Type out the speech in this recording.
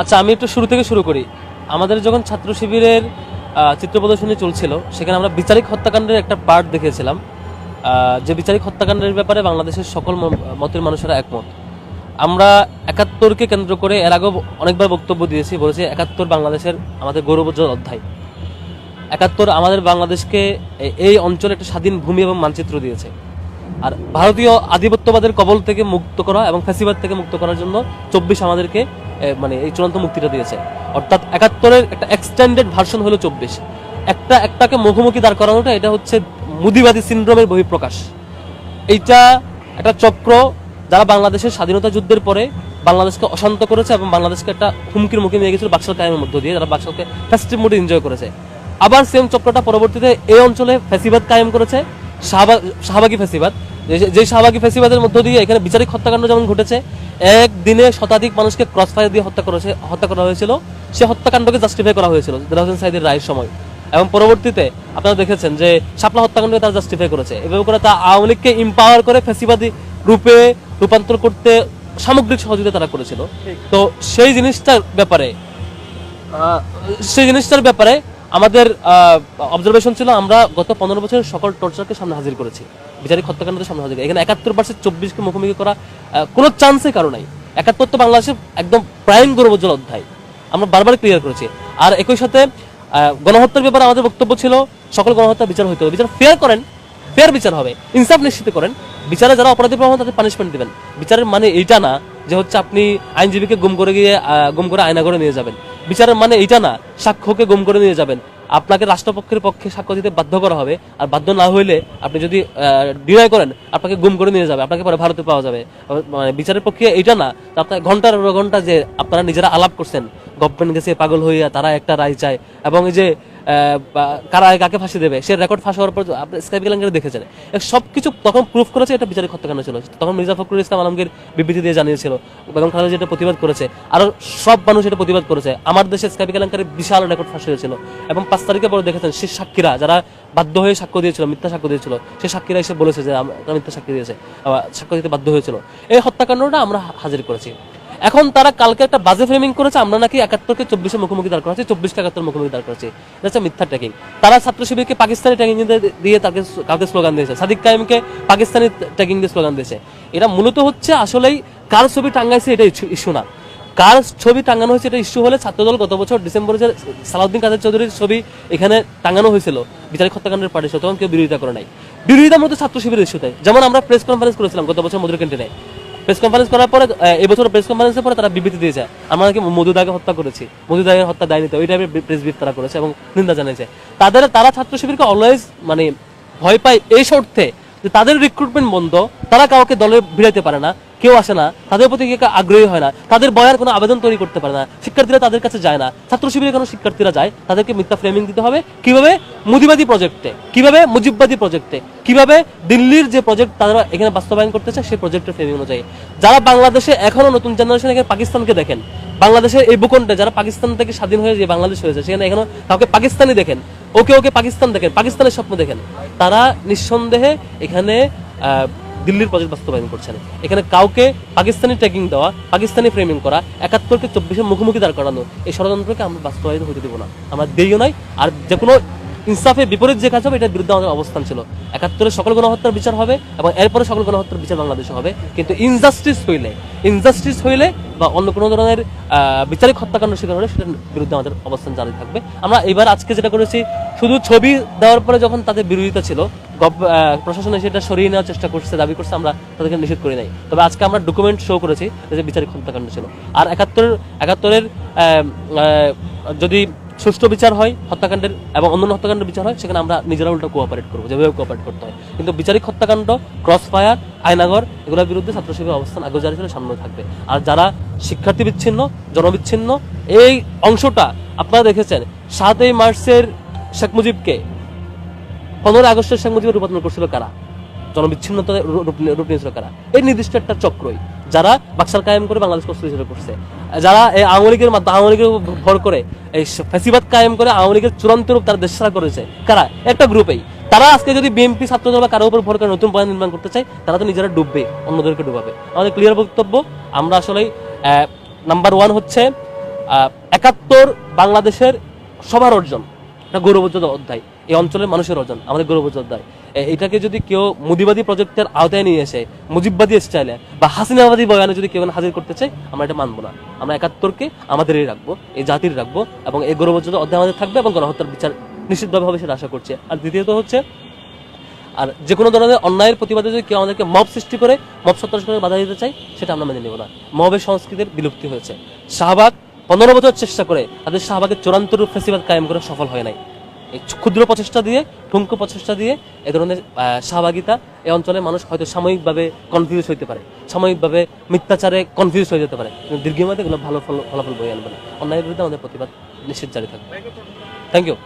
আচ্ছা আমি একটু শুরু থেকে শুরু করি। আমাদের যখন ছাত্র শিবিরের চিত্র প্রদর্শনী চলছিল, সেখানে আমরা বিচারিক হত্যাকাণ্ডের একটা পার্ট দেখেছিলাম। যে বিচারিক হত্যাকাণ্ডের ব্যাপারে বাংলাদেশের সকল মতের মানুষেরা একমত। আমরা একাত্তরকে কেন্দ্র করে এর আগেও অনেকবার বক্তব্য দিয়েছি, বলেছি একাত্তর বাংলাদেশের আমাদের গৌরবোজ্জ্বল অধ্যায়। একাত্তর আমাদের বাংলাদেশকে এই অঞ্চলে একটা স্বাধীন ভূমি এবং মানচিত্র দিয়েছে। আর ভারতীয় আধিপত্যবাদের কবল থেকে মুক্ত করা এবং ফ্যাসিবাদ থেকে মুক্ত করার জন্য চব্বিশ আমাদেরকে মানে এই চূড়ান্ত মুক্তিটা দিয়েছে। অর্থাৎ একাত্তরের একটা এক্সটেন্ডেড ভার্সন হলো চব্বিশ। একটা, একটাকে মুখোমুখি দাঁড় করানোটা এটা হচ্ছে মুদিবাদী সিন্ড্রোমের বহিঃপ্রকাশ। এইটা একটা চক্র যারা বাংলাদেশের স্বাধীনতা যুদ্ধের পরে বাংলাদেশকে অশান্ত করেছে এবং বাংলাদেশকে একটা হুমকির মুখে নিয়ে গেছিল বাক্সাল কায়েমের মধ্য দিয়ে, যারা বাক্সালকে ফেস্টিভ মোডে এনজয় করেছে। আবার সেম চক্রটা পরবর্তীতে এই অঞ্চলে ফ্যাসিবাদ কায়েম করেছে। শাহবা- শাহবাগী ফ্যাসিবাদ যে- শাহবাগী ফেসিবাদের মধ্য দিয়ে এখানে বিচারিক হত্যাকাণ্ড যেমন ঘটেছে, একদিনে শতাধিক মানুষকে ক্রস ফায়ার দিয়ে হত্যা করেছে, হত্যা করা হয়েছিল। সে হত্যাকাণ্ডকে জাস্টিফাই করা হয়েছিল দিল হোসেন সাইদের রায়ের সময়। এবং পরবর্তীতে আপনারা দেখেছেন যে শাপলা হত্যাকাণ্ডকে তারা জাস্টিফাই করেছে। এভাবে করে তা আওয়ামী লীগকে ইম্পাওয়ার করে ফ্যাসিবাদী রূপে রূপান্তর করতে সামগ্রিক সহযোগিতা তারা করেছিল। তো সেই জিনিসটার ব্যাপারে সেই জিনিসটার ব্যাপারে আমাদের অবজারভেশন ছিল আমরা গত পনেরো বছরের সকল টর্চারকে সামনে হাজির করেছি। বিচারিক হত্যাকাণ্ডের সামনে হাজির এখানে একাত্তর পার্সেন্ট চব্বিশকে মুখোমুখি করা কোনো চান্সই কারও নাই। একাত্তর তো বাংলাদেশের একদম প্রাইম গৌরবোজ্জ্বল অধ্যায়। আমরা বারবার ক্লিয়ার করেছি। আর একই সাথে গণহত্যার ব্যাপারে আমাদের বক্তব্য ছিল, সকল গণহত্যা বিচার হইতে হবে। বিচার ফেয়ার করেন ফেয়ার বিচার হবে। ইনসাফ নিশ্চিত করেন। বিচারে যারা অপরাধী প্রমাণ তাদের পানিশমেন্ট দিবেন। বিচারের মানে এইটা না যে হচ্ছে আপনি আইনজীবীকে গুম করে গিয়ে গুম করে আয়না করে নিয়ে যাবেন। বিচারের মানে এইটা না, সাক্ষ্যকে গুম করে নিয়ে যাবেন। আপনাকে রাষ্ট্রপক্ষের পক্ষে সাক্ষ্য দিতে বাধ্য করা হবে, আর বাধ্য না হইলে আপনি যদি ডিনাই করেন, আপনাকে গুম করে নিয়ে যাবে, আপনাকে পরে ভারতে পাওয়া যাবে। মানে বিচারের পক্ষে এইটা না আপনার ঘণ্টার ঘণ্টা যে আপনারা নিজেরা আলাপ করছেন গভর্নমেন্ট গেছে, পাগল হইয়া তারা একটা রায় চায়, এবং এই যে কারা কাকে ফাঁসি দেবে, সে রেকর্ড ফাঁস হওয়ার পর আপনি স্কাইপ গেলাঙ্গের দেখেছেন। সব কিছু তখন প্রুফ করেছে এটা বিচারিক হত্যাকাণ্ড ছিল। তখন মির্জা ফখরুল ইসলাম আলমগীর বিবৃতি দিয়ে জানিয়েছিল, বেগম খালেদা যেটা প্রতিবাদ করেছে। আরও সব মানুষ এটা প্রতিবাদ করেছে। আমার দেশে স্কাইপ গেলাঙ্কারের বিশাল রেকর্ড ফাঁস হয়েছিল। এবং পাঁচ তারিখে পরে দেখেছেন সে সাক্ষীরা যারা বাধ্য হয়ে সাক্ষ্য দিয়েছিল, মিথ্যা সাক্ষ্য দিয়েছিল সে সাক্ষীরা এসে বলেছে যে আমরা মিথ্যা সাক্ষী দিয়েছে সাক্ষ্য দিতে বাধ্য হয়েছিল। এই হত্যাকাণ্ডটা আমরা হাজির করেছি। এখন তারা কালকে একটা বাজে ফ্রেমিং করেছে, আমরা নাকি একাত্তরকে চব্বিশে মুখোমুখি দাঁড় করাচ্ছি, চব্বিশকে একাত্তর মুখোমুখি দাঁড় করাচ্ছি। এটা মিথ্যা ট্যাকিং তারা ছাত্র শিবিরকে পাকিস্তানি ট্যাকিং দিয়ে তাকে কাউকে স্লোগান দিয়েছে। সাদিক কায়েমকে পাকিস্তানি ট্যাকিং দিয়ে স্লোগান দিয়েছে। এটা মূলত হচ্ছে আসলেই কার ছবি টাঙ্গাইছে এটা ইস্যু না। কার ছবি টাঙানো হয়েছে এটা ইস্যু হলে ছাত্রদল গত বছর ডিসেম্বরে যে সালাউদ্দিন কাদের চৌধুরীর ছবি এখানে টাঙানো হয়েছিল, বিচারিক হত্যাকাণ্ডের পার্টি তখন কেউ বিরোধিতা করে নাই। বিরোধিতা মূলত ছাত্র শিবিরের ইস্যুতে যেমন আমরা প্রেস কনফারেন্স করেছিলাম গত বছর মধুর ক্যান্টিনে প্রেস কনফারেন্স করার পরে এবছর প্রেস কনফারেন্সের পরে তারা বিবৃতি দিয়েছে। আমরা নাকি মধুদাকে হত্যা করেছি। মধুদাকে হত্যা দায় নিতে ওই টাইপের প্রেস বিপ তারা করেছে এবং নিন্দা জানিয়েছে তাদের, তারা ছাত্র শিবিরকে অলওয়েজ মানে ভয় পায় এই শর্তে যে তাদের রিক্রুটমেন্ট বন্ধ, তারা কাউকে দলে ভিড়াইতে পারে না। কেউ আসে না, তাদের প্রতি কেউ আগ্রহী হয় না, তাদের বয়ার কোনো আবেদন তৈরি করতে পারে না, শিক্ষার্থীরা তাদের কাছে যায় না ছাত্র শিবিরে কোনো শিক্ষার্থীরা যায়, তাদেরকে মিথ্যা ফ্রেমিং দিতে হবে। কীভাবে? মুদিবাদী প্রজেক্টে কীভাবে? মুজিববাদী প্রজেক্টে কীভাবে? দিল্লির যে প্রজেক্ট তারা এখানে বাস্তবায়ন করতেছে সেই প্রজেক্টের ফ্রেমিং অনুযায়ী। যারা বাংলাদেশে এখনও নতুন জেনারেশন এখানে পাকিস্তানকে দেখেন, বাংলাদেশের এই ভূখণ্ডে যারা পাকিস্তান থেকে স্বাধীন হয়ে যে বাংলাদেশ হয়েছে, সেখানে এখনও কাউকে পাকিস্তানি দেখেন, ওকে ওকে পাকিস্তান দেখেন, পাকিস্তানের স্বপ্ন দেখেন। তারা নিঃসন্দেহে এখানে দিল্লির প্রজেক্ট বাস্তবায়ন করছেন। এখানে কাউকে পাকিস্তানি ট্যাগিং দেওয়া, পাকিস্তানি ফ্রেমিং করা, একাত্তরকে চব্বিশের মুখোমুখি দাঁড় করানো, এই ষড়যন্ত্রকে আমরা বাস্তবায়িত হতে দেবো না। আমরা দেরিও নাই আর যে কোনো ইনসাফের বিপরীত যে কাজ হবে, এটার বিরুদ্ধে আমাদের অবস্থান ছিল। একাত্তরে সকল গণহত্যার বিচার হবে এবং এরপরে সকল গণহত্যার বিচার বাংলাদেশে হবে। কিন্তু ইনজাস্টিস হইলে ইনজাস্টিস হইলে বা অন্য কোনো ধরনের বিচারিক হত্যাকাণ্ড শিকার হলে সেটার বিরুদ্ধে আমাদের অবস্থান জারি থাকবে। আমরা এবার আজকে যেটা করেছি, শুধু ছবি দেওয়ার পরে যখন তাদের বিরোধিতা ছিল প্রশাসন সেটা সরিয়ে নেওয়ার চেষ্টা করছে, দাবি করছে, আমরা তাদেরকে নিষেধ করি নাই। তবে আজকে আমরা ডকুমেন্ট শো করেছি যে বিচারিক হত্যাকাণ্ড ছিল। আর একাত্তরের একাত্তরের যদি সুষ্ঠু বিচার হয়, হত্যাকাণ্ডের এবং অন্যান্য হত্যাকাণ্ডের বিচার হয়, সেখানে আমরা নিজেরা উল্টো কোঅপারেট করব, যেভাবে কোঅপারেট করতে হয়। কিন্তু বিচারিক হত্যাকাণ্ড ক্রস ফায়ার আয়নাগর এগুলোর বিরুদ্ধে ছাত্র শিবির অবস্থান আগে জারি ছিল সামনে থাকবে। আর যারা শিক্ষার্থী বিচ্ছিন্ন, জনবিচ্ছিন্ন, এই অংশটা আপনারা দেখেছেন, সাতই মার্চের শেখ মুজিবকে, পনেরোই আগস্টের শেখ মুজিবের রূপান্তর করছিল কারা? জনবিচ্ছিন্নতা রূপ নিয়েছিল কারা? এই নির্দিষ্ট একটা চক্রই, যারা বাক্সার কায়েম করে বাংলাদেশ কষ্ট করছে। যারা এই আওয়ামী লীগের মাধ্যমে, আওয়ামী লীগের ভর করে এই ফেসিবাদ কায়েম করে আওয়ামী লীগের চূড়ান্ত রূপ তারা দেশ করেছে। কারা? একটা গ্রুপেই তারা আজকে যদি বিএনপি ছাত্রদল বা কারও উপর ভর করে নতুন পয়েন্ট নির্মাণ করতে চায়, তারা তো নিজেরা ডুববে, অন্যদেরকে ডুবাবে। আমাদের ক্লিয়ার বক্তব্য, আমরা আসলে নাম্বার ওয়ান হচ্ছে একাত্তর বাংলাদেশের সবার অর্জন। একটা গৌরবোজ্জ্বল অধ্যায়। এই অঞ্চলের মানুষের অর্জন আমাদের গৌরবোজ্জ্বল অধ্যায় এটাকে যদি কেউ মুদিবাদী প্রজেক্টের আওতায় নিয়ে এসে মুজিববাদী স্টাইলে বা হাসিনাবাদী বয়ানে যদি কেউ হাজির করতে চাই আমরা এটা মানবো না। আমরা একাত্তরকে আমাদেরই রাখব, এই জাতির রাখব এবং এই গৌরবোজ্জ্বল অধ্যায় আমাদের থাকবে এবং গণহত্যার বিচার নিশ্চিতভাবে হবে সেটা আশা করছি। আর দ্বিতীয়ত হচ্ছে, আর যে কোনো ধরনের অন্যায়ের প্রতিবাদে যদি কেউ আমাদেরকে মব সৃষ্টি করে, মব সত্তার করে বাধা দিতে চাই সেটা আমরা মেনে নেব না। মবের সংস্কৃতির বিলুপ্তি হয়েছে। শাহবাগ পনেরো বছর চেষ্টা করে তাদের শাহবাগের চূড়ান্ত রূপ ফেসিবাদ কায়েম করে সফল হয় নাই। ক্ষুদ্র প্রচেষ্টা দিয়ে ঠুঙ্কু প্রচেষ্টা দিয়ে এ ধরনের সহভাগিতা এই অঞ্চলের মানুষ হয়তো সাময়িকভাবে কনফিউজ হইতে পারে। সাময়িকভাবে মিথ্যাচারে কনফিউজ হয়ে যেতে পারে। কিন্তু দীর্ঘমেয়াদে এগুলো ভালো ফল, ফলাফল বয়ে আনবে না। অন্যায়ের বিরুদ্ধে আমাদের প্রতিবাদ নিশ্চিত জারি থাকবে। Thank you